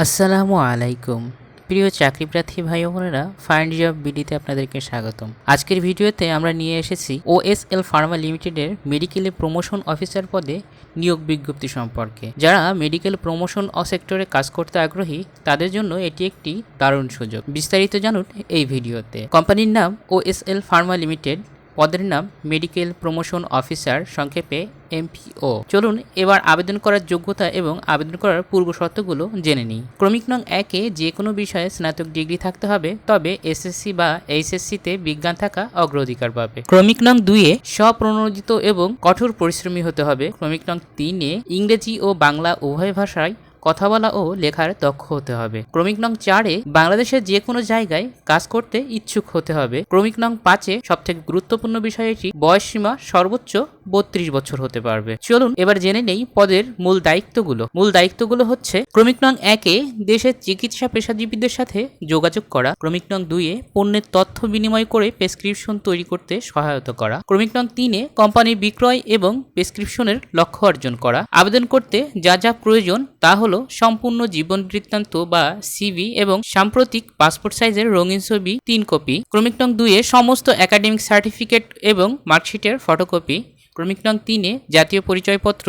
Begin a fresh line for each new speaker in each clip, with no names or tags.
আসসালামু আলাইকুম। প্রিয় চাকরি প্রার্থী ভাই বোনেরা ফাইন্ড জব বিডিতে আপনাদেরকে স্বাগতম। আজকের ভিডিওতে আমরা নিয়ে এসেছি ওএসএল ফার্মা লিমিটেডের মেডিকেলে প্রমোশন অফিসার পদে নিয়োগ বিজ্ঞপ্তি সম্পর্কে। যারা মেডিকেল প্রমোশন সেক্টরে কাজ করতে আগ্রহী, তাদের জন্য এটি একটি দারুণ সুযোগ। বিস্তারিত জানুন এই ভিডিওতে। কোম্পানির নাম ওএসএল ফার্মা লিমিটেড পদের নাম মেডিকেল প্রমোশন অফিসার সংক্ষেপে এমপিও। চলুন এবার আবেদন করার যোগ্যতা এবং আবেদন করার পূর্ব শর্তগুলো জেনে নিই। ক্রমিক নং একে যে কোনো বিষয়ে স্নাতক ডিগ্রি থাকতে হবে, তবে এসএসসি বা এইচএসসিতে বিজ্ঞান থাকা অগ্রাধিকার পাবে। ক্রমিক নং দুইয়ে স্বপ্রণোদিত এবং কঠোর পরিশ্রমী হতে হবে। ক্রমিক নং তিনে ইংরেজি ও বাংলা উভয় ভাষায় কথা বলা ও লেখার দক্ষ হতে হবে। ক্রমিক নং চারে বাংলাদেশের যে কোনো জায়গায় কাজ করতে ইচ্ছুক হতে হবে। ক্রমিক নং পাঁচে সবথেকে গুরুত্বপূর্ণ বিষয় এটি বয়স সীমা সর্বোচ্চ বত্রিশ বছর হতে পারবে। চলুন এবার জেনে নেই পদের মূল দায়িত্বগুলো। মূল দায়িত্বগুলো হচ্ছে ক্রমিক নং একে দেশের চিকিৎসা পেশাজীবীদের সাথে যোগাযোগ করা। ক্রমিক নং দুইয়ে পণ্যের তথ্য বিনিময় করে প্রেসক্রিপশন তৈরি করতে সহায়তা করা। ক্রমিক নং তিনে কোম্পানির বিক্রয় এবং প্রেসক্রিপশনের লক্ষ্য অর্জন করা। আবেদন করতে যা যা প্রয়োজন তা হলো সম্পূর্ণ জীবন বৃত্তান্ত বা সিভি এবং সাম্প্রতিক পাসপোর্ট সাইজের রঙিন ছবি তিন কপি। ক্রমিক নং দুইয়ে সমস্ত একাডেমিক সার্টিফিকেট এবং মার্কশিটের ফটোকপি। ক্রমিক নং তিনে জাতীয় পরিচয়পত্র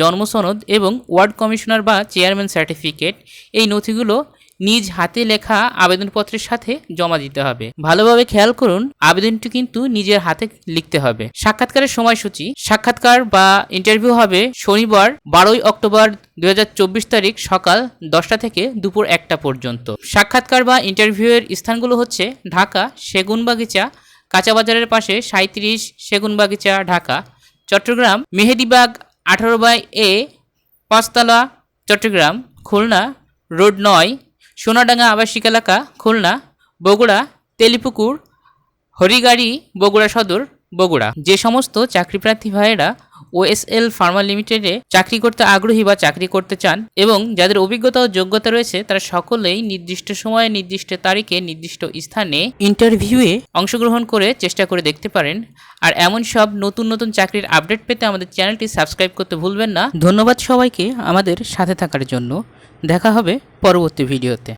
জন্মসনদ এবং ওয়ার্ড কমিশনার বা চেয়ারম্যান সার্টিফিকেট। এই নথিগুলো নিজ হাতে লেখা আবেদনপত্রের সাথে জমা দিতে হবে। ভালোভাবে খেয়াল করুন, আবেদনটি কিন্তু নিজের হাতে লিখতে হবে। সাক্ষাৎকারের সময়সূচি, সাক্ষাৎকার বা ইন্টারভিউ হবে শনিবার, বারোই অক্টোবর দু হাজার চব্বিশ তারিখ সকাল দশটা থেকে দুপুর একটা পর্যন্ত। সাক্ষাৎকার বা ইন্টারভিউয়ের স্থানগুলো হচ্ছে ঢাকা, সেগুনবাগিচা, কাঁচাবাজারের পাশে সাঁত্রিশ সেগুনবাগিচা, ঢাকা। চট্টগ্রাম, মেহেদিবাগ, আঠারো বাই এ, পাঁচতলা, চট্টগ্রাম। খুলনা, রোড নয় সোনাডাঙ্গা আবাসিক এলাকা খুলনা, বগুড়া, তেলিপুকুর, হরিগাড়ি, বগুড়া সদর, বগুড়া। যে সমস্ত চাকরিপ্রার্থী ভাইয়েরা ওএসএল ফার্মা লিমিটেডে চাকরি করতে আগ্রহী বা চাকরি করতে চান এবং যাদের অভিজ্ঞতা ও যোগ্যতা রয়েছে, তারা সকলেই নির্দিষ্ট সময়ে, নির্দিষ্ট তারিখে, নির্দিষ্ট স্থানে ইন্টারভিউয়ে অংশগ্রহণ করে চেষ্টা করে দেখতে পারেন। আর এমন সব নতুন নতুন চাকরির আপডেট পেতে আমাদের চ্যানেলটি সাবস্ক্রাইব করতে ভুলবেন না। ধন্যবাদ সবাইকে আমাদের সাথে থাকার জন্য। দেখা হবে পরবর্তী ভিডিওতে।